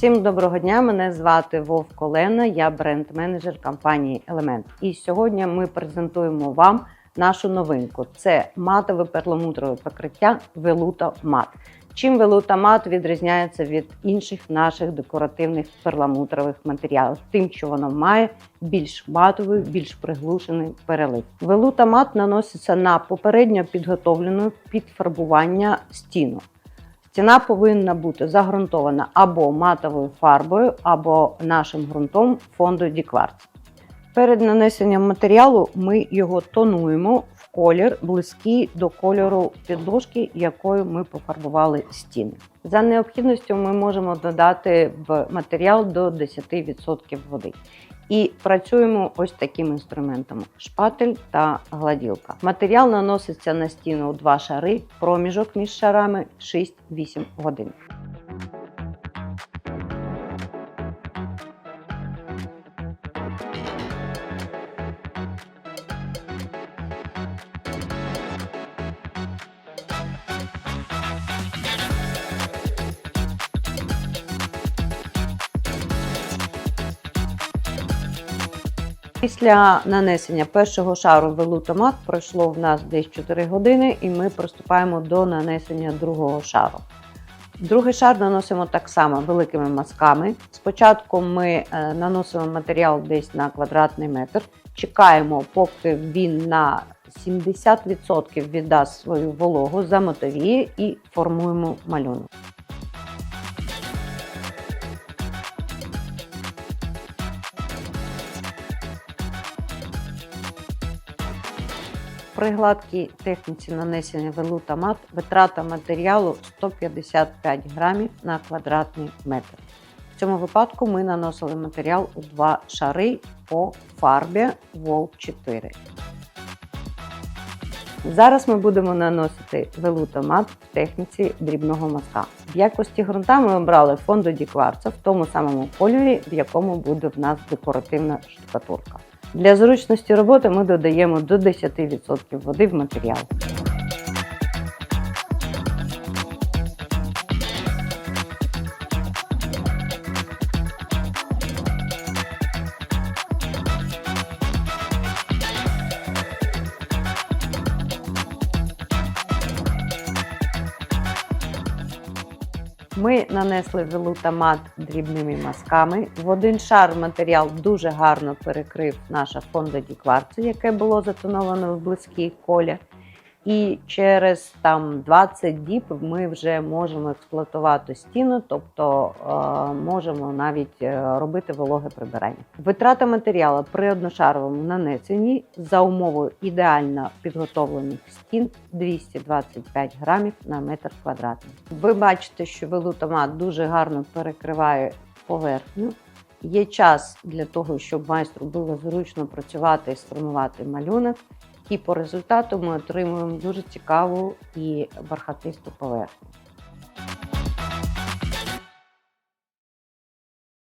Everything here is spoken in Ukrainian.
Всім доброго дня! Мене звати Вовк Олена, я бренд-менеджер компанії Element. І сьогодні ми презентуємо вам нашу новинку. Це матове перламутрове покриття Veluta Matte. Чим Veluta Matte відрізняється від інших наших декоративних перламутрових матеріалів? Тим, що воно має більш матовий, більш приглушений перелив. Veluta Matte наноситься на попередньо підготовлену під фарбування стіну. Стіна повинна бути загрунтована або матовою фарбою, або нашим ґрунтом фонду Дікварц. Перед нанесенням матеріалу ми його тонуємо колір близький до кольору підложки, якою ми пофарбували стіни. За необхідністю ми можемо додати в матеріал до 10% води. І працюємо ось таким інструментом: шпатель та гладілка. Матеріал наноситься на стіну у два шари, проміжок між шарами 6-8 годин. Після нанесення першого шару велутомат пройшло в нас десь 4 години, і ми приступаємо до нанесення другого шару. Другий шар наносимо так само великими мазками. Спочатку ми е, наносимо матеріал десь на квадратний метр, чекаємо, поки він на 70% віддасть свою вологу, замотовіє і формуємо малюнок. При гладкій техніці нанесення велута мат витрата матеріалу 155 грамів на квадратний метр. В цьому випадку ми наносили матеріал у два шари по фарбі Wall 4. Зараз ми будемо наносити велута мат в техніці дрібного мазка. В якості ґрунта ми обрали фонду Дікварца в тому самому кольорі, в якому буде в нас декоративна штукатурка. Для зручності роботи ми додаємо до 10% води в матеріал. Ми нанесли велутамат дрібними мазками. В один шар матеріал дуже гарно перекрив наша фондо дікварцу, яке було затоновано в близькій колір. І через там 20 діб ми вже можемо експлуатувати стіну, тобто е, можемо навіть е, робити вологе прибирання. Витрата матеріалу при одношаровому нанесенні за умовою ідеально підготовлених стін 225 грамів на метр квадратний. Ви бачите, що велутомат дуже гарно перекриває поверхню. Є час для того, щоб майстру було зручно працювати і сформувати малюнок. І по результату ми отримуємо дуже цікаву і бархатисту поверхню.